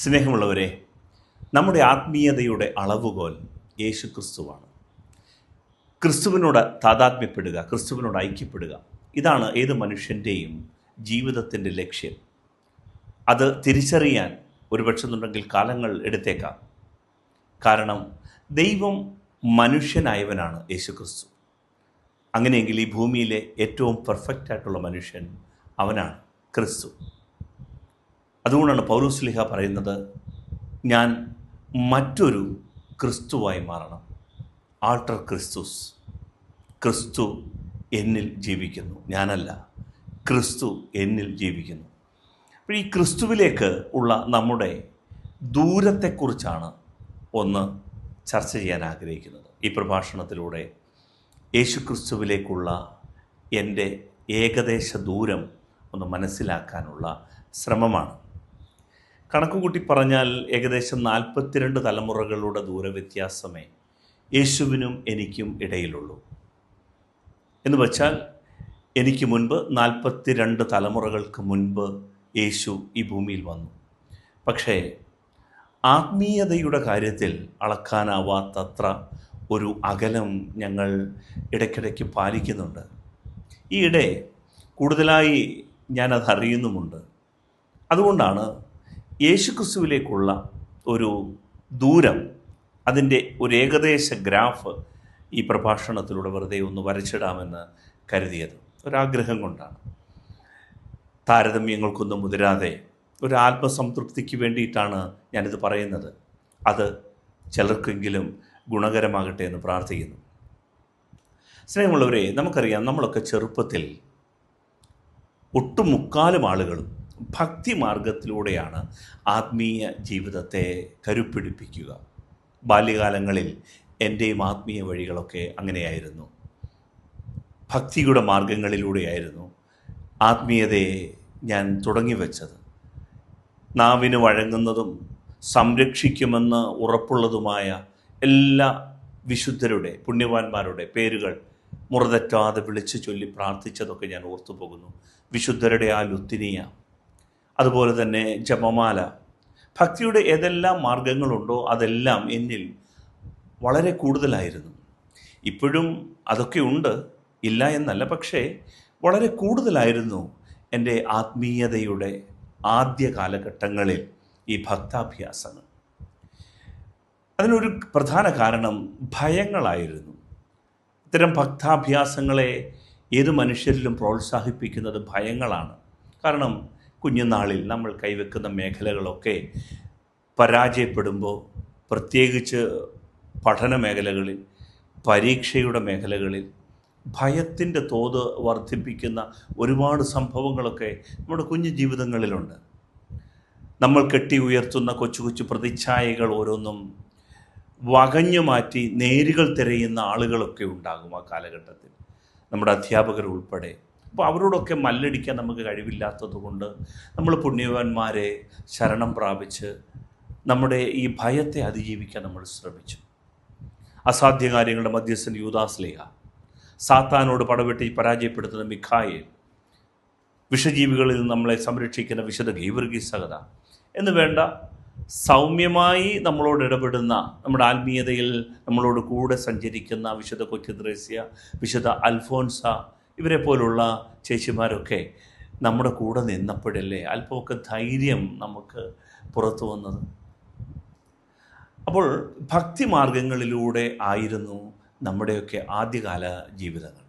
സ്നേഹമുള്ളവരെ നമ്മുടെ ആത്മീയതയുടെ അളവുകോൽ യേശു ക്രിസ്തുവാണ് ക്രിസ്തുവിനോട് താതാത്മ്യപ്പെടുക ക്രിസ്തുവിനോട് ഐക്യപ്പെടുക ഇതാണ് ഏത് മനുഷ്യന്റെയും ജീവിതത്തിന്റെ ലക്ഷ്യം. അത് തിരിച്ചറിയാൻ ഒരുപക്ഷെന്നുണ്ടെങ്കിൽ കാലങ്ങൾ എടുത്തേക്കാം. കാരണം ദൈവം മനുഷ്യനായവനാണ് യേശു ക്രിസ്തു അങ്ങനെയെങ്കിൽ ഈ ഭൂമിയിലെ ഏറ്റവും പെർഫെക്റ്റ് ആയിട്ടുള്ള മനുഷ്യൻ അവനാണ് ക്രിസ്തു. അതുകൊണ്ടാണ് പൗരസ്ലിഹ പറയുന്നത് ഞാൻ മറ്റൊരു ക്രിസ്തുവായി മാറണം. ആൾട്ടർ ക്രിസ്തുസ്. ക്രിസ്തു എന്നിൽ ജീവിക്കുന്നു. ഞാനല്ല. ക്രിസ്തു എന്നിൽ ജീവിക്കുന്നു. അപ്പോൾ ഈ ക്രിസ്തുവിലേക്ക് ഉള്ള നമ്മുടെ ദൂരത്തെക്കുറിച്ചാണ് ഒന്ന് ചർച്ച ചെയ്യാൻ ആഗ്രഹിക്കുന്നത്. ഈ പ്രഭാഷണത്തിലൂടെ യേശു ക്രിസ്തുവിലേക്കുള്ള എന്റെ ഏകദേശ ദൂരം ഒന്ന് മനസ്സിലാക്കാനുള്ള ശ്രമമാണ്. കണക്കുകൂട്ടി പറഞ്ഞാൽ ഏകദേശം നാൽപ്പത്തിരണ്ട് തലമുറകളുടെ ദൂരവ്യത്യാസമേ യേശുവിനും എനിക്കും ഇടയിലുള്ളൂ. എന്ന് വച്ചാൽ എനിക്ക് മുൻപ് നാൽപ്പത്തിരണ്ട് തലമുറകൾക്ക് മുൻപ് യേശു ഈ ഭൂമിയിൽ വന്നു. പക്ഷേ ആത്മീയതയുടെ കാര്യത്തിൽ അളക്കാനാവാത്തത്ര ഒരു അകലം ഞങ്ങൾ ഇടയ്ക്കിടയ്ക്ക് പാലിക്കുന്നുണ്ട്. ഈയിടെ കൂടുതലായി ഞാനത് അറിയുന്നുമുണ്ട് അതുകൊണ്ടാണ് യേശുക്രിസ്തുവിലേക്കുള്ള ഒരു ദൂരം അതിന്റെ ഒരു ഏകദേശ ഗ്രാഫ് ഈ പ്രഭാഷണത്തിലൂടെ വെറുതെ ഒന്ന് വരച്ചിടാമെന്ന് കരുതിയത്. ഒരാഗ്രഹം കൊണ്ടാണ്. താരതമ്യങ്ങൾക്കൊന്നും മുതിരാതെ ഒരു ആത്മസംതൃപ്തിക്ക് വേണ്ടിയിട്ടാണ് ഞാനിത് പറയുന്നത്. അത് ചിലർക്കെങ്കിലും ഗുണകരമാകട്ടെ എന്ന് പ്രാർത്ഥിക്കുന്നു. സ്നേഹമുള്ളവരെ നമുക്കറിയാം നമ്മളൊക്കെ ചെറുപ്പത്തിൽ ഒട്ടുമുക്കാലും ആളുകളും ഭക്തി മാർഗത്തിലൂടെയാണ് ആത്മീയ ജീവിതത്തെ കരുപ്പിടിപ്പിക്കുക. ബാല്യകാലങ്ങളിൽ എന്റെയും ആത്മീയ വഴികളൊക്കെ അങ്ങനെയായിരുന്നു. ഭക്തിയുടെ മാർഗങ്ങളിലൂടെയായിരുന്നു ആത്മീയതയെ ഞാൻ തുടങ്ങി വച്ചത് നാവിന് വഴങ്ങുന്നതും സംരക്ഷിക്കുമെന്ന് ഉറപ്പുള്ളതുമായ എല്ലാ വിശുദ്ധരുടെ പുണ്യവാന്മാരുടെ പേരുകൾ മുറതെറ്റാതെ വിളിച്ചു ചൊല്ലി പ്രാർത്ഥിച്ചതൊക്കെ ഞാൻ ഓർത്തു പോകുന്നു വിശുദ്ധരുടെ ആ ലുത്തിനിയ അതുപോലെ തന്നെ ജപമാല. ഭക്തിയുടെ ഏതെല്ലാം മാർഗങ്ങളുണ്ടോ അതെല്ലാം എന്നിൽ വളരെ കൂടുതലായിരുന്നു. ഇപ്പോഴും അതൊക്കെ ഉണ്ട്. ഇല്ല എന്നല്ല. പക്ഷേ വളരെ കൂടുതലായിരുന്നു എന്റെ ആത്മീയതയുടെ ആദ്യ കാലഘട്ടങ്ങളിൽ ഈ ഭക്താഭ്യാസങ്ങൾ. അതിനൊരു പ്രധാന കാരണം ഭയങ്ങളായിരുന്നു. ഇത്തരം ഭക്താഭ്യാസങ്ങളെ ഏത് മനുഷ്യരിലും പ്രോത്സാഹിപ്പിക്കുന്നത് ഭയങ്ങളാണ്. കാരണം കുഞ്ഞുനാളിൽ നമ്മൾ കൈവെക്കുന്ന മേഖലകളൊക്കെ പരാജയപ്പെടുമ്പോൾ പ്രത്യേകിച്ച് പഠന മേഖലകളിൽ പരീക്ഷയുടെ മേഖലകളിൽ ഭയത്തിന്റെ തോത് വർദ്ധിപ്പിക്കുന്ന ഒരുപാട് സംഭവങ്ങളൊക്കെ നമ്മുടെ കുഞ്ഞു ജീവിതങ്ങളിലുണ്ട്. നമ്മൾ കെട്ടി ഉയർത്തുന്ന കൊച്ചു കൊച്ചു പ്രതിച്ഛായകൾ ഓരോന്നും വകഞ്ഞു മാറ്റി നേരുകൾ തിരയുന്ന ആളുകളൊക്കെ ഉണ്ടാകും ആ കാലഘട്ടത്തിൽ. നമ്മുടെ അധ്യാപകർ ഉൾപ്പെടെ അപ്പോൾ അവരോടൊക്കെ മല്ലടിക്കാൻ നമുക്ക് കഴിവില്ലാത്തത് കൊണ്ട് നമ്മൾ പുണ്യവാന്മാരെ ശരണം പ്രാപിച്ച് നമ്മുടെ ഈ ഭയത്തെ അതിജീവിക്കാൻ നമ്മൾ ശ്രമിച്ചു. അസാധ്യ കാര്യങ്ങളുടെ മധ്യസ്ഥൻ യൂദാസ്ലേഹ സാത്താനോട് പടവെട്ടി പരാജയപ്പെടുത്തുന്ന മിഖായേൽ വിഷജീവികളിൽ നിന്ന് നമ്മളെ സംരക്ഷിക്കുന്ന വിശുദ്ധ ഗൈവർഗീസകത എന്ന് വേണ്ട സൗമ്യമായി നമ്മളോട് ഇടപെടുന്ന നമ്മുടെ ആത്മീയതയിൽ നമ്മളോട് കൂടെ സഞ്ചരിക്കുന്ന വിശുദ്ധ കൊച്ചു ദ്രേസ്യ വിശുദ്ധ അൽഫോൻസ ഇവരെ പോലുള്ള ചേച്ചിമാരൊക്കെ നമ്മുടെ കൂടെ നിന്നപ്പോഴല്ലേ അല്പമൊക്കെ ധൈര്യം നമുക്ക് പുറത്തു വന്നത്? അപ്പോൾ ഭക്തി മാർഗങ്ങളിലൂടെ ആയിരുന്നു നമ്മുടെയൊക്കെ ആദ്യകാല ജീവിതങ്ങൾ.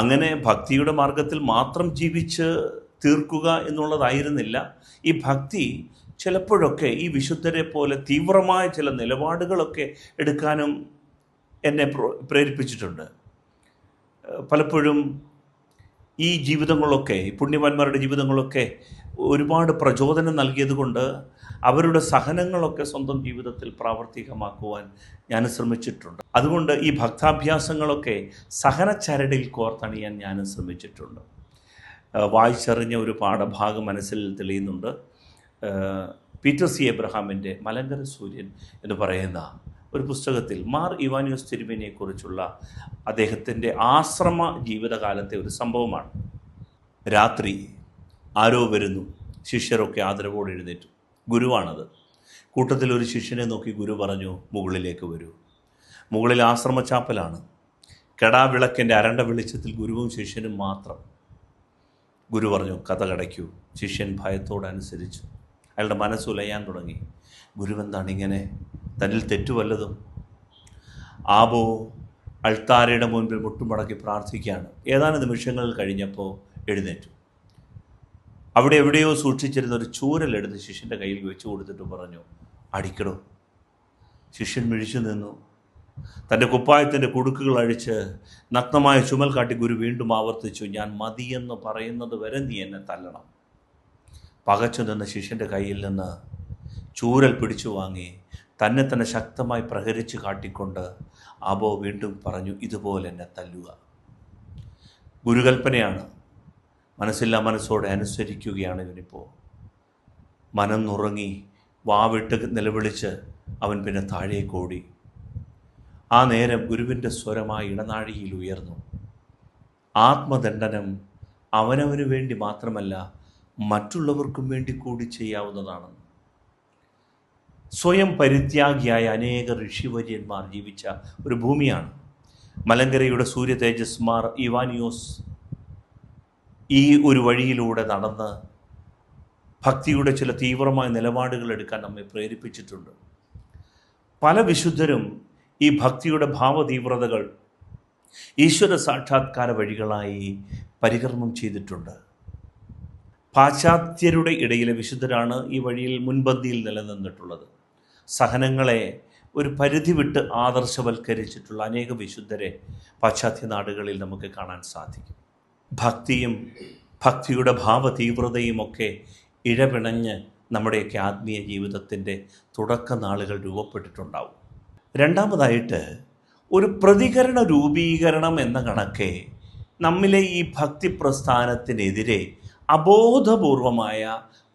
അങ്ങനെ ഭക്തിയുടെ മാർഗത്തിൽ മാത്രം ജീവിച്ച് തീർക്കുക എന്നുള്ളതായിരുന്നില്ല. ഈ ഭക്തി ചിലപ്പോഴൊക്കെ ഈ വിശുദ്ധരെ പോലെ തീവ്രമായ ചില നിലപാടുകളൊക്കെ എടുക്കാനും എന്നെ പ്രേരിപ്പിച്ചിട്ടുണ്ട്. പലപ്പോഴും ഈ ജീവിതങ്ങളൊക്കെ പുണ്യവാന്മാരുടെ ജീവിതങ്ങളൊക്കെ ഒരുപാട് പ്രചോദനം നൽകിയത് കൊണ്ട് അവരുടെ സഹനങ്ങളൊക്കെ സ്വന്തം ജീവിതത്തിൽ പ്രാവർത്തികമാക്കുവാൻ ഞാൻ ശ്രമിച്ചിട്ടുണ്ട്. അതുകൊണ്ട് ഈ ഭക്താഭ്യാസങ്ങളൊക്കെ സഹനച്ചരടിൽ കോർത്തണിയാൻ ഞാൻ ശ്രമിച്ചിട്ടുണ്ട്. വായിച്ചറിഞ്ഞ ഒരു പാഠഭാഗം മനസ്സിൽ തെളിയുന്നുണ്ട്. Peter C. എബ്രഹാമിന്റെ മലങ്കര സൂര്യൻ എന്ന് പറയുന്ന ഒരു പുസ്തകത്തിൽ മാർ ഇവാനിയോസ് തിരുമേനിയെക്കുറിച്ചുള്ള അദ്ദേഹത്തിന്റെ ആശ്രമ ജീവിതകാലത്തെ ഒരു സംഭവമാണ്. രാത്രി ആരോ വരുന്നു. ശിഷ്യരൊക്കെ ആദരവോടെ എഴുന്നേറ്റു. ഗുരുവാണത്. കൂട്ടത്തിൽ ഒരു ശിഷ്യനെ നോക്കി ഗുരു പറഞ്ഞു മുകളിലേക്ക് വരൂ. മുകളിൽ ആശ്രമച്ചാപ്പലാണ് കെടാവിളക്കിന്റെ അരണ്ട വെളിച്ചത്തിൽ ഗുരുവും ശിഷ്യനും മാത്രം. ഗുരു പറഞ്ഞു കഥ കടയ്ക്കൂ. ശിഷ്യൻ ഭയത്തോടനുസരിച്ചു. അയാളുടെ മനസ്സുലയാൻ തുടങ്ങി. ഗുരുവെന്താണ് ഇങ്ങനെ? തന്നിൽ തെറ്റുവല്ലതും ആബോ അൾത്താരയുടെ മുൻപിൽ മുട്ടുമടക്കി പ്രാർത്ഥിക്കുകയാണ്. ഏതാനും നിമിഷങ്ങൾ കഴിഞ്ഞപ്പോൾ എഴുന്നേറ്റു. അവിടെ എവിടെയോ സൂക്ഷിച്ചിരുന്ന ഒരു ചൂരലെടുത്ത് ശിഷ്യന്റെ കയ്യിൽ വെച്ച് കൊടുത്തിട്ട് പറഞ്ഞു അടിക്കടോ. ശിഷ്യൻ മിഴിച്ചു നിന്നു. തന്റെ കുപ്പായത്തിന്റെ കുടുക്കുകൾ അഴിച്ച് നഗ്നമായ ചുമൽ കാട്ടി ഗുരു വീണ്ടും ആവർത്തിച്ചു ഞാൻ മതിയെന്ന് പറയുന്നത് വരെ നീ എന്നെ തല്ലണം. പകച്ചു നിന്ന ശിഷ്യന്റെ കയ്യിൽ നിന്ന് ചൂരൽ പിടിച്ചു വാങ്ങി തന്നെ തന്നെ ശക്തമായി പ്രഹരിച്ച് കാട്ടിക്കൊണ്ട് അബോ വീണ്ടും പറഞ്ഞു ഇതുപോലെ എന്നെ തല്ലുക. ഗുരുകൽപ്പനയാണ്. മനസ്സില്ല മനസ്സോടെ അനുസരിക്കുകയാണ് ഇവനിപ്പോൾ മനം നുറങ്ങി വാവിട്ട് നിലവിളിച്ച് അവൻ പിന്നെ താഴേക്കോടി ആ നേരം ഗുരുവിന്റെ സ്വരമായി ഇടനാഴിയിൽ ഉയർന്നു. ആത്മദണ്ഡനം അവനവന് വേണ്ടി മാത്രമല്ല മറ്റുള്ളവർക്കും വേണ്ടി കൂടി ചെയ്യാവുന്നതാണ്. സ്വയം പരിത്യാഗിയായ അനേക ഋഷിവര്യന്മാർ ജീവിച്ച ഒരു ഭൂമിയാണ്. മലങ്കരയുടെ സൂര്യ തേജസ്മാർ ഇവാനിയോസ് ഈ ഒരു വഴിയിലൂടെ നടന്ന് ഭക്തിയുടെ ചില തീവ്രമായ നിലപാടുകൾ എടുക്കാൻ നമ്മെ പ്രേരിപ്പിച്ചിട്ടുണ്ട്. പല വിശുദ്ധരും ഈ ഭക്തിയുടെ ഭാവതീവ്രതകൾ ഈശ്വര സാക്ഷാത്കാര വഴികളായി പരികർമ്മം ചെയ്തിട്ടുണ്ട്. പാശ്ചാത്യരുടെ ഇടയിലെ വിശുദ്ധരാണ് ഈ വഴിയിൽ മുൻപന്തിയിൽ നിലനിന്നിട്ടുള്ളത്. സഹനങ്ങളെ ഒരു പരിധി വിട്ട് ആദർശവൽക്കരിച്ചിട്ടുള്ള അനേക വിശുദ്ധരെ പാശ്ചാത്യ നാടുകളിൽ നമുക്ക് കാണാൻ സാധിക്കും. ഭക്തിയും ഭക്തിയുടെ ഭാവതീവ്രതയും ഒക്കെ ഇഴപിണഞ്ഞ് നമ്മുടെയൊക്കെ ആത്മീയ ജീവിതത്തിന്റെ തുടക്ക നാളുകൾ രൂപപ്പെട്ടിട്ടുണ്ടാവും. രണ്ടാമതായിട്ട് ഒരു പ്രതികരണ രൂപീകരണം എന്ന കണക്കെ നമ്മിലെ ഈ ഭക്തി പ്രസ്ഥാനത്തിനെതിരെ അബോധപൂർവമായ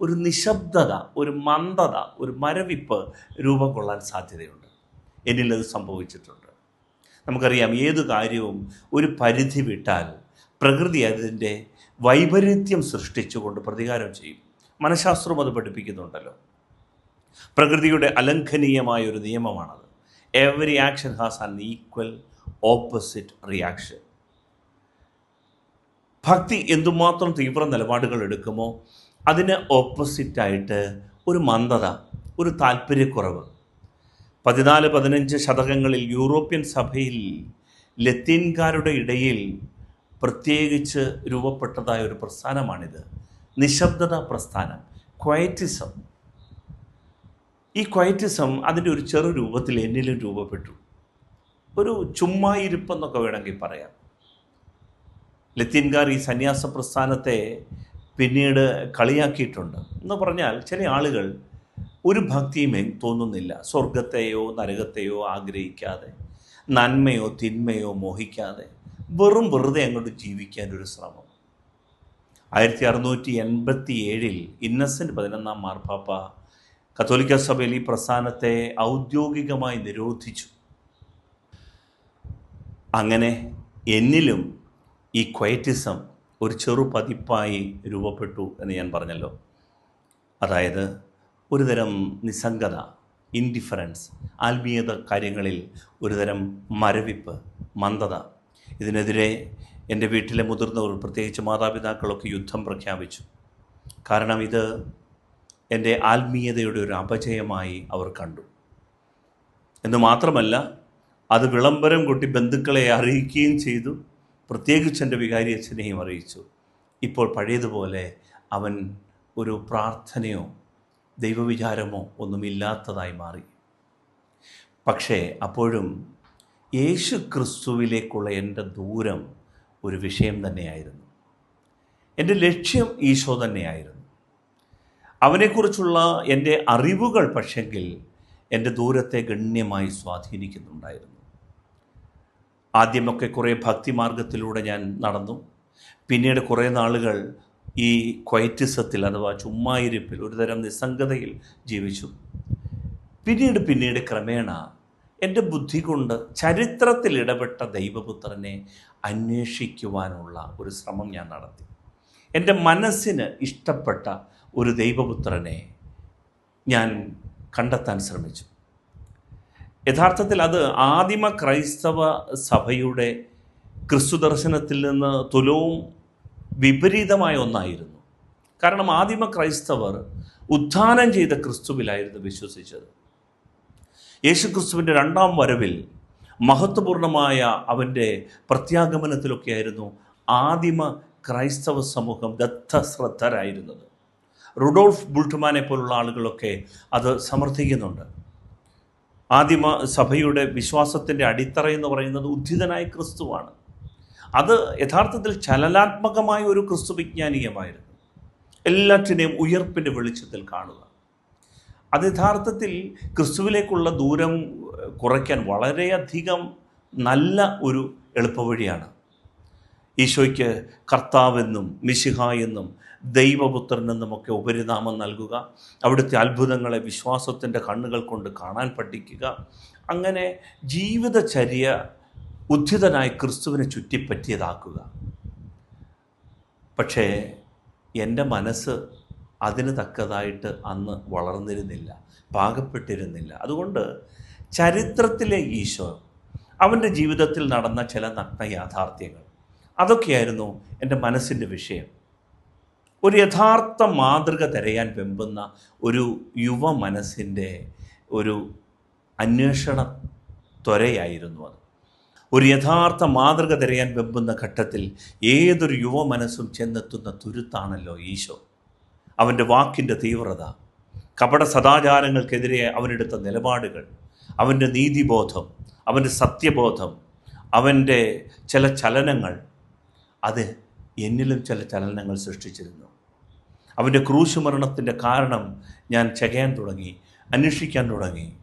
ഒരു നിശബ്ദത ഒരു മന്ദത ഒരു മരവിപ്പ് രൂപം കൊള്ളാൻ സാധ്യതയുണ്ട്. എന്നിലത് സംഭവിച്ചിട്ടുണ്ട്. നമുക്കറിയാം ഏത് കാര്യവും ഒരു പരിധി വിട്ടാൽ പ്രകൃതി അതിന്റെ വൈപരീത്യം സൃഷ്ടിച്ചുകൊണ്ട് പ്രതികാരം ചെയ്യും. മനഃശാസ്ത്രം അത് പഠിപ്പിക്കുന്നുണ്ടല്ലോ. പ്രകൃതിയുടെ അലംഘനീയമായ ഒരു നിയമമാണത്. Every action has an equal opposite reaction ഭക്തി എന്തുമാത്രം തീവ്ര നിലപാടുകൾ എടുക്കുമോ അതിന് ഓപ്പോസിറ്റായിട്ട് ഒരു മന്ദത ഒരു താല്പര്യക്കുറവ്. പതിനാല് പതിനഞ്ച് ശതകങ്ങളിൽ യൂറോപ്യൻ സഭയിൽ ലത്തീൻകാരുടെ ഇടയിൽ പ്രത്യേകിച്ച് രൂപപ്പെട്ടതായ ഒരു പ്രസ്ഥാനമാണിത്. നിശബ്ദത പ്രസ്ഥാനം ക്വയറ്റിസം ഈ ക്വയറ്റിസം അതിന്റെ ഒരു ചെറു രൂപത്തിൽ എന്നിലും രൂപപ്പെട്ടു. ഒരു ചുമ്മായിരിപ്പെന്നൊക്കെ വേണമെങ്കിൽ പറയാം. ലത്തീൻകാർ ഈ സന്യാസ പ്രസ്ഥാനത്തെ പിന്നീട് കളിയാക്കിയിട്ടുണ്ട്. എന്ന് പറഞ്ഞാൽ ചില ആളുകൾ ഒരു ഭക്തിയുമേ തോന്നുന്നില്ല. സ്വർഗത്തെയോ നരകത്തെയോ ആഗ്രഹിക്കാതെ നന്മയോ തിന്മയോ മോഹിക്കാതെ വെറും വെറുതെ അങ്ങോട്ട് ജീവിക്കാൻ ഒരു ശ്രമം. ആയിരത്തി അറുന്നൂറ്റി എൺപത്തി ഏഴിൽ ഇന്നസെന്റ് പതിനൊന്നാം മാർപ്പാപ്പ കത്തോലിക്ക സഭയിൽ ഈ പ്രസ്ഥാനത്തെ ഔദ്യോഗികമായി നിരോധിച്ചു. അങ്ങനെ എന്നിലും ഈ ക്വയറ്റിസം ഒരു ചെറു പതിപ്പായി രൂപപ്പെട്ടു എന്ന് ഞാൻ പറഞ്ഞല്ലോ. അതായത് ഒരുതരം നിസ്സംഗത ഇൻഡിഫറൻസ് ആത്മീയത കാര്യങ്ങളിൽ ഒരുതരം മരവിപ്പ് മന്ദത. ഇതിനെതിരെ എന്റെ വീട്ടിലെ മുതിർന്നവർ പ്രത്യേകിച്ച് മാതാപിതാക്കളൊക്കെ യുദ്ധം പ്രഖ്യാപിച്ചു. കാരണം ഇത് എന്റെ ആത്മീയതയുടെ ഒരു അപജയമായി അവർ കണ്ടു. എന്ന് മാത്രമല്ല അത് വിളംബരം കൊട്ടി ബന്ധുക്കളെ അറിയിക്കുകയും ചെയ്തു. പ്രത്യേകിച്ച് എന്റെ വികാരി അച്ഛനെയും അറിയിച്ചു. ഇപ്പോൾ പഴയതുപോലെ അവൻ ഒരു പ്രാർത്ഥനയോ ദൈവവിചാരമോ ഒന്നുമില്ലാത്തതായി മാറി. പക്ഷേ അപ്പോഴും യേശു ക്രിസ്തുവിലേക്കുള്ള എന്റെ ദൂരം ഒരു വിഷയം തന്നെയായിരുന്നു. എന്റെ ലക്ഷ്യം ഈശോ തന്നെയായിരുന്നു. അവനെക്കുറിച്ചുള്ള എന്റെ അറിവുകൾ പക്ഷെങ്കിൽ എന്റെ ദൂരത്തെ ഗണ്യമായി സ്വാധീനിക്കുന്നുണ്ടായിരുന്നു. ആദ്യമൊക്കെ കുറേ ഭക്തിമാർഗത്തിലൂടെ ഞാൻ നടന്നു. പിന്നീട് കുറേ നാളുകൾ ഈ ക്വയറ്റിസത്തിൽ അഥവാ ചുമ്മായിരിപ്പിൽ ഒരുതരം നിസ്സംഗതയിൽ ജീവിച്ചു. പിന്നീട് പിന്നീട് ക്രമേണ എന്റെ ബുദ്ധി കൊണ്ട് ചരിത്രത്തിൽ ഇടപെട്ട ദൈവപുത്രനെ അന്വേഷിക്കുവാനുള്ള ഒരു ശ്രമം ഞാൻ നടത്തി. എന്റെ മനസ്സിന് ഇഷ്ടപ്പെട്ട ഒരു ദൈവപുത്രനെ ഞാൻ കണ്ടെത്താൻ ശ്രമിച്ചു. യഥാർത്ഥത്തിൽ അത് ആദിമ ക്രൈസ്തവ സഭയുടെ ക്രിസ്തു ദർശനത്തിൽ നിന്ന് തുലവും വിപരീതമായ ഒന്നായിരുന്നു. കാരണം ആദിമ ക്രൈസ്തവർ ഉത്ഥാനം ചെയ്ത ക്രിസ്തുവിലായിരുന്നു വിശ്വസിച്ചത്. യേശു ക്രിസ്തുവിന്റെ രണ്ടാം വരവിൽ മഹത്വപൂർണമായ അവന്റെ പ്രത്യാഗമനത്തിലൊക്കെയായിരുന്നു ആദിമ ക്രൈസ്തവ സമൂഹം ദത്തശ്രദ്ധരായിരുന്നത്. റുഡോൾഫ് ബുൾട്ട്മാനെ പോലുള്ള ആളുകളൊക്കെ അത് സമർത്ഥിക്കുന്നുണ്ട്. ആദിമ സഭയുടെ വിശ്വാസത്തിന്റെ അടിത്തറ എന്ന് പറയുന്നത് ഉദ്ധിതനായ ക്രിസ്തുവാണ്. അത് യഥാർത്ഥത്തിൽ ചലനാത്മകമായ ഒരു ക്രിസ്തു വിജ്ഞാനീയമായിരുന്നു. എല്ലാറ്റിനെയും ഉയർപ്പിന്റെ വെളിച്ചത്തിൽ കാണുക. അത് യഥാർത്ഥത്തിൽ ക്രിസ്തുവിലേക്കുള്ള ദൂരം കുറയ്ക്കാൻ വളരെയധികം നല്ല ഒരു എളുപ്പവഴിയാണ്. ഈശോയ്ക്ക് കർത്താവെന്നും മിശിഹ എന്നും ദൈവപുത്രനെന്നുമൊക്കെ ഉപരിനാമം നൽകുക. അവിടുത്തെ അത്ഭുതങ്ങളെ വിശ്വാസത്തിന്റെ കണ്ണുകൾ കൊണ്ട് കാണാൻ പഠിക്കുക. അങ്ങനെ ജീവിതചര്യ ഉദ്ധിതനായി ക്രിസ്തുവിനെ ചുറ്റിപ്പറ്റിയതാക്കുക. പക്ഷേ എന്റെ മനസ്സ് അതിന് തക്കതായിട്ട് അന്ന് വളർന്നിരുന്നില്ല പാകപ്പെട്ടിരുന്നില്ല. അതുകൊണ്ട് ചരിത്രത്തിലെ ഈശോ അവന്റെ ജീവിതത്തിൽ നടന്ന ചില നഗ്ന യാഥാർത്ഥ്യങ്ങൾ അതൊക്കെയായിരുന്നു എന്റെ മനസ്സിന്റെ വിഷയം. ഒരു യഥാർത്ഥ മാതൃക തിരയാൻ വെമ്പുന്ന ഒരു യുവ മനസ്സിന്റെ ഒരു അന്വേഷണ ത്വരയായിരുന്നു അത്. ഒരു യഥാർത്ഥ മാതൃക തിരയാൻ വെമ്പുന്ന ഘട്ടത്തിൽ ഏതൊരു യുവ മനസ്സും ചെന്നെത്തുന്ന തുരുത്താണല്ലോ ഈശോ. അവന്റെ വാക്കിന്റെ തീവ്രത കപട സദാചാരങ്ങൾക്കെതിരെ അവനെടുത്ത നിലപാടുകൾ അവന്റെ നീതിബോധം അവന്റെ സത്യബോധം അവന്റെ ചില ചലനങ്ങൾ അത് എന്നിലും ചില ചലനങ്ങൾ സൃഷ്ടിച്ചിരുന്നു. അവന്റെ ക്രൂശ് മരണത്തിന്റെ കാരണം ഞാൻ ചകയാൻ തുടങ്ങി അന്വേഷിക്കാൻ തുടങ്ങി.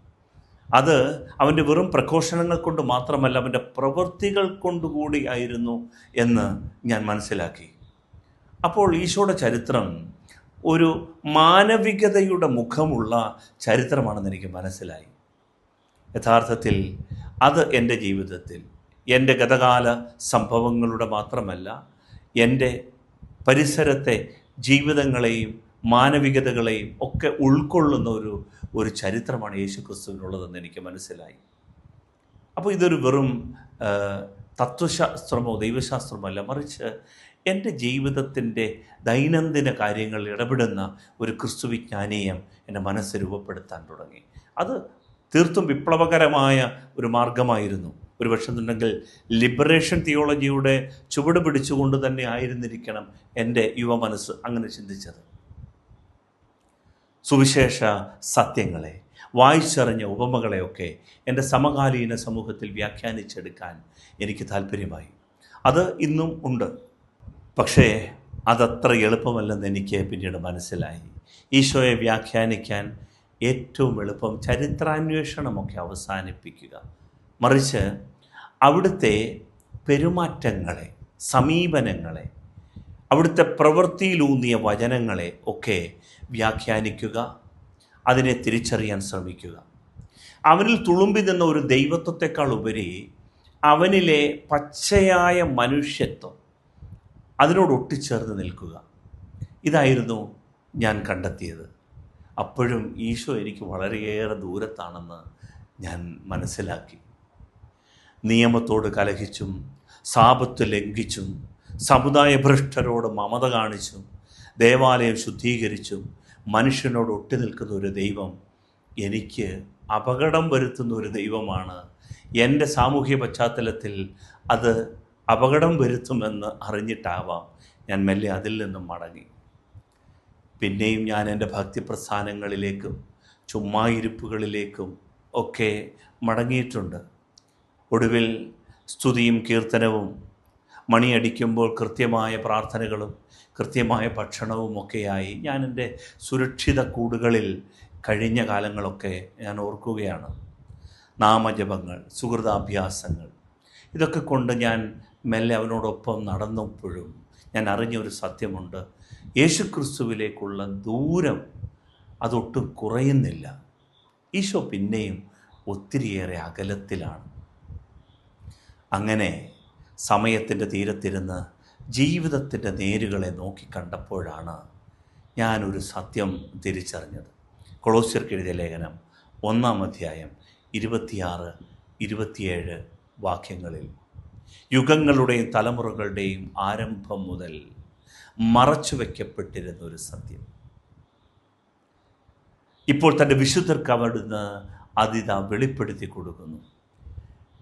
അത് അവന്റെ വെറും പ്രഘോഷണങ്ങൾ കൊണ്ട് മാത്രമല്ല അവന്റെ പ്രവൃത്തികൾ കൊണ്ടുകൂടി ആയിരുന്നു എന്ന് ഞാൻ മനസ്സിലാക്കി. അപ്പോൾ ഈശോയുടെ ചരിത്രം ഒരു മാനവികതയുടെ മുഖമുള്ള ചരിത്രമാണെന്ന് എനിക്ക് മനസ്സിലായി. യഥാർത്ഥത്തിൽ അത് എന്റെ ജീവിതത്തിൽ എന്റെ ഗതകാല സംഭവങ്ങളുടെ മാത്രമല്ല എന്റെ പരിസരത്തെ ജീവിതങ്ങളെയും മാനവികതകളെയും ഒക്കെ ഉൾക്കൊള്ളുന്ന ഒരു ഒരു ചരിത്രമാണ് യേശു ക്രിസ്തുവിനുള്ളതെന്ന് എനിക്ക് മനസ്സിലായി. അപ്പോൾ ഇതൊരു വെറും തത്വശാസ്ത്രമോ ദൈവശാസ്ത്രമോ അല്ല മറിച്ച് എന്റെ ജീവിതത്തിന്റെ ദൈനംദിന കാര്യങ്ങളിൽ ഇടപെടുന്ന ഒരു ക്രിസ്തുവിജ്ഞാനീയം എന്റെ മനസ്സ് രൂപപ്പെടുത്താൻ തുടങ്ങി. അത് തീർത്തും വിപ്ലവകരമായ ഒരു മാർഗമായിരുന്നു. ഒരു പക്ഷെന്നുണ്ടെങ്കിൽ ലിബറേഷൻ തിയോളജിയുടെ ചുവട് പിടിച്ചുകൊണ്ട് തന്നെ ആയിരുന്നിരിക്കണം എന്റെ യുവ മനസ്സ് അങ്ങനെ ചിന്തിച്ചത്. സുവിശേഷ സത്യങ്ങളെ വായിച്ചറിഞ്ഞ ഉപമകളെയൊക്കെ എന്റെ സമകാലീന സമൂഹത്തിൽ വ്യാഖ്യാനിച്ചെടുക്കാൻ എനിക്ക് താല്പര്യമായി അത് ഇന്നും ഉണ്ട്. പക്ഷേ അതത്ര എളുപ്പമല്ലെന്ന് എനിക്ക് പിന്നീട് മനസ്സിലായി. ഈശോയെ വ്യാഖ്യാനിക്കാൻ ഏറ്റവും എളുപ്പം ചരിത്രാന്വേഷണമൊക്കെ അവസാനിപ്പിക്കുക. മറിച്ച് അവിടുത്തെ പെരുമാറ്റങ്ങളെ സമീപനങ്ങളെ അവിടുത്തെ പ്രവൃത്തിയിലൂന്നിയ വചനങ്ങളെ ഒക്കെ വ്യാഖ്യാനിക്കുക അതിനെ തിരിച്ചറിയാൻ ശ്രമിക്കുക. അവനിൽ തുളുമ്പി നിന്ന ഒരു ദൈവത്വത്തെക്കാൾ ഉപരി അവനിലെ പച്ചയായ മനുഷ്യത്വം അതിനോട് ഒട്ടിച്ചേർന്ന് നിൽക്കുക. ഇതായിരുന്നു ഞാൻ കണ്ടെത്തിയത്. അപ്പോഴും ഈശോ എനിക്ക് വളരെയേറെ ദൂരത്താണെന്ന് ഞാൻ മനസ്സിലാക്കി. നിയമത്തോട് കലഹിച്ചും സാപത്ത് ലംഘിച്ചും സമുദായ ഭ്രഷ്ടരോട് മമത കാണിച്ചും ദേവാലയം ശുദ്ധീകരിച്ചും മനുഷ്യനോട് ഒട്ടി നിൽക്കുന്ന ഒരു ദൈവം എനിക്ക് അപകടം വരുത്തുന്ന ഒരു ദൈവമാണ്. എന്റെ സാമൂഹ്യ പശ്ചാത്തലത്തിൽ അത് അപകടം വരുത്തുമെന്ന് അറിഞ്ഞിട്ടാവാം ഞാൻ മെല്ലെ അതിൽ നിന്നും മടങ്ങി. പിന്നെയും ഞാൻ എന്റെ ഭക്തിപ്രസ്ഥാനങ്ങളിലേക്കും ചുമ്മായിരിപ്പുകളിലേക്കും ഒക്കെ മടങ്ങിയിട്ടുണ്ട്. ഒടുവിൽ സ്തുതിയും കീർത്തനവും മണിയടിക്കുമ്പോൾ കൃത്യമായ പ്രാർത്ഥനകളും കൃത്യമായ ഭക്ഷണവും ഒക്കെയായി ഞാൻ എന്റെ സുരക്ഷിത കൂടുകളിൽ കഴിഞ്ഞ കാലങ്ങളൊക്കെ ഞാൻ ഓർക്കുകയാണ്. നാമജപങ്ങൾ സുഹൃതാഭ്യാസങ്ങൾ ഇതൊക്കെ കൊണ്ട് ഞാൻ മെല്ലെ അവനോടൊപ്പം നടന്നപ്പോഴും ഞാൻ അറിഞ്ഞൊരു സത്യമുണ്ട്. യേശുക്രിസ്തുവിലേക്കുള്ള ദൂരം അതൊട്ടും കുറയുന്നില്ല. ഈശോ പിന്നെയും ഒത്തിരിയേറെ അകലത്തിലാണ്. അങ്ങനെ സമയത്തിന്റെ തീരത്തിരുന്ന് ജീവിതത്തിന്റെ നേരുകളെ നോക്കിക്കണ്ടപ്പോഴാണ് ഞാനൊരു സത്യം തിരിച്ചറിഞ്ഞത്. കൊളോസ്യർക്ക് എഴുതിയ ലേഖനം ഒന്നാം അധ്യായം ഇരുപത്തിയാറ് ഇരുപത്തിയേഴ് വാക്യങ്ങളിൽ യുഗങ്ങളുടെയും തലമുറകളുടെയും ആരംഭം മുതൽ മറച്ചു വയ്ക്കപ്പെട്ടിരുന്ന ഒരു സത്യം. ഇപ്പോൾ തന്റെ വിശുദ്ധർക്ക് അവിടുന്ന് അതിത വെളിപ്പെടുത്തി കൊടുക്കുന്നു.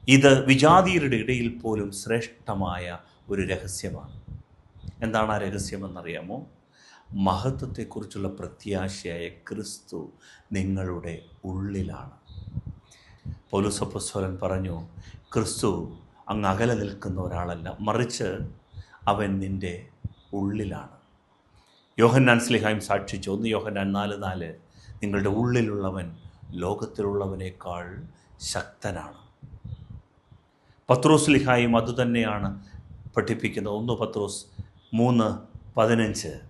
ഇത് വിജാതിയരുടെ ഇടയിൽ പോലും ശ്രേഷ്ഠമായ ഒരു രഹസ്യമാണ്. എന്താണ് ആ രഹസ്യമെന്നറിയാമോ? മഹത്വത്തെക്കുറിച്ചുള്ള പ്രത്യാശയായ ക്രിസ്തു നിങ്ങളുടെ ഉള്ളിലാണ്. പൗലുസപ്പസ്വലൻ പറഞ്ഞു ക്രിസ്തു അങ്ങ് അകലെ നിൽക്കുന്ന ഒരാളല്ല മറിച്ച് അവൻ നിന്റെ ഉള്ളിലാണ്. യോഹന്നാൻ സ്ലിഹായും സാക്ഷിച്ചു ഒന്ന് യോഹന്നാൻ നാല് നാല് നിങ്ങളുടെ ഉള്ളിലുള്ളവൻ ലോകത്തിലുള്ളവനേക്കാൾ ശക്തനാണ്. പത്രോസ് ലിഹായും അതുതന്നെയാണ് പഠിപ്പിക്കുന്നത്. ഒന്ന് പത്രോസ് മൂന്ന് പതിനഞ്ച്.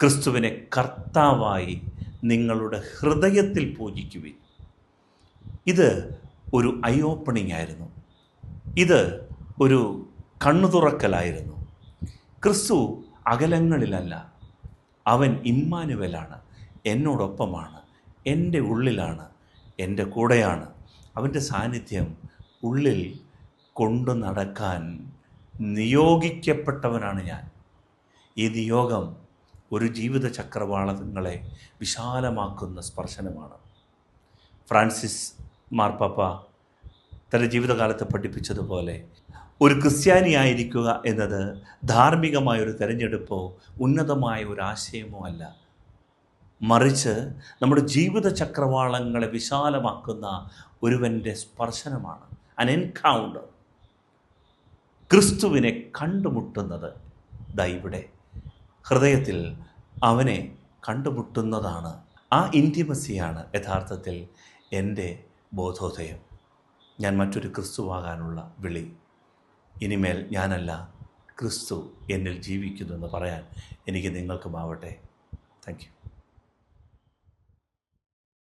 ക്രിസ്തുവിനെ കർത്താവായി നിങ്ങളുടെ ഹൃദയത്തിൽ പൂജിക്കുവിൻ. ഇത് ഒരു ഐ ഓപ്പണിംഗ് ആയിരുന്നു. ഇത് ഒരു കണ്ണു തുറക്കലായിരുന്നു ക്രിസ്തു അകലങ്ങളിലല്ല അവൻ ഇമ്മാനുവലാണ് എന്നോടൊപ്പമാണ് എന്റെ ഉള്ളിലാണ് എന്റെ കൂടെയാണ് അവന്റെ സാന്നിധ്യം ഉള്ളിൽ കൊണ്ടു നടക്കാൻ നിയോഗിക്കപ്പെട്ടവനാണ് ഞാൻ. ഈ നിയോഗം ഒരു ജീവിത ചക്രവാളങ്ങളെ വിശാലമാക്കുന്ന സ്പർശനമാണ്. ഫ്രാൻസിസ് മാർപ്പാപ്പ തന്റെ ജീവിതകാലത്ത് പഠിപ്പിച്ചതുപോലെ ഒരു ക്രിസ്ത്യാനിയായിരിക്കുക എന്നത് ധാർമ്മികമായ ഒരു തിരഞ്ഞെടുപ്പോ ഉന്നതമായ ഒരു ആശയമോ അല്ല. മറിച്ച് നമ്മുടെ ജീവിത ചക്രവാളങ്ങളെ വിശാലമാക്കുന്ന ഒരുവന്റെ സ്പർശനമാണ് അൻ എൻകൗണ്ടർ ക്രിസ്തുവിനെ കണ്ടുമുട്ടുന്നത് ദാ ഇവിടെ. ഹൃദയത്തിൽ അവനെ കണ്ടുമുട്ടുന്നതാണ്. ആ ഇന്റിമസിയാണ് യഥാർത്ഥത്തിൽ എന്റെ ബോധോദയം. ഞാൻ മറ്റൊരു ക്രിസ്തുവാകാനുള്ള വിളി. ഇനിമേൽ ഞാനല്ല ക്രിസ്തു എന്നിൽ ജീവിക്കുന്നു എന്ന് പറയാൻ എനിക്ക് നിങ്ങൾക്കുമാവട്ടെ. Thank you